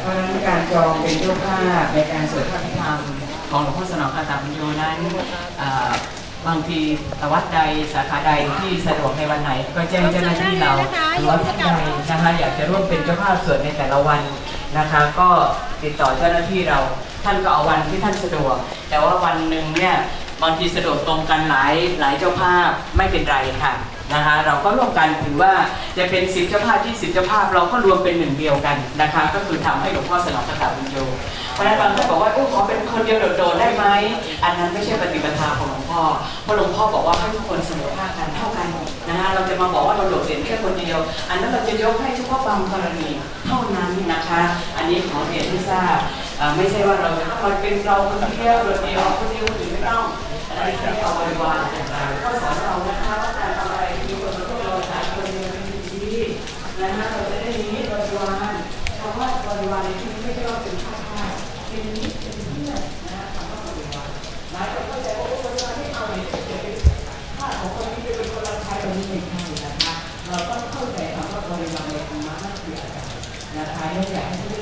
เพราะฉะนั้นการจองเป็นเจ้าภาพในการสวดพระพิธรรมของหลวงพ่อสนองคาตาปุญโยนั้นบางทีตวัดใดสาขาใดที่สะดวกในวันไหน ก็แจ้งเจ้าหน้าที่เราหรือว่าท่านใดนะคะอยากจะร่วมเป็นเจ้าภาพสวดในแต่ละวันนะคะ ก็ติดต่อเจ้าหน้าที่เราท่านก็เอาวันที่ท่านสะดวก แต่ว่าวันหนึ่งเนี่ยบางทีสะดวกตรงกันหลายหลายเจ้าภาพไม่เป็นไรค่ะ นะคะเราก็ร่วมกันถือว่าจะเป็นสิบเจ้าภาพที่สิบเจ้าภาพเราก็รวมเป็นหนึ่งเดียวกันนะคะ ก็คือทำให้หลวงพ่อสนองคาถาบุญโยเพราะนั้นบางท่านบอกว่าโอ้ขอเป็นคนเดียวโดดๆได้ไหมอันนั้นไม่ใช่ปฏิปทาของหลวงพ่อเพราะหลวงพ่อบอกว่าให้ทุกคนเสมอภาคกันเท่ากันนะคะเราจะมาบอกว่าเราโดดเด่นแค่คนเดียว อันนั้นเราจะยกให้เฉพาะบางกรณีเท่านั้นนะคะ อันนี้ขอเรียนให้ทราบไม่ใช่ว่าเราจะต้องมาเป็นเราคนเดียวโดดเดียวคนเดียวคนอื่นไม่ต้องอันนี้คือเอาบริวาร และนะเราจะได้มีบริวารคำว่าบริวารในที่นี้ไม่ใช่ว่าเป็นข้าทาสเป็นมิตรเป็นเพื่อนนะคำว่าบริวารหลายคนเข้าใจว่าบริวารที่เอาเนี่ยจะเป็นข้าของคนนี้จะเป็นคนรับใช้คนนี้ไม่ใช่นะคะเราต้องเข้าใจคำว่าบริวารในธรรมะนั่นคืออะไรนะคะไม่อยากให้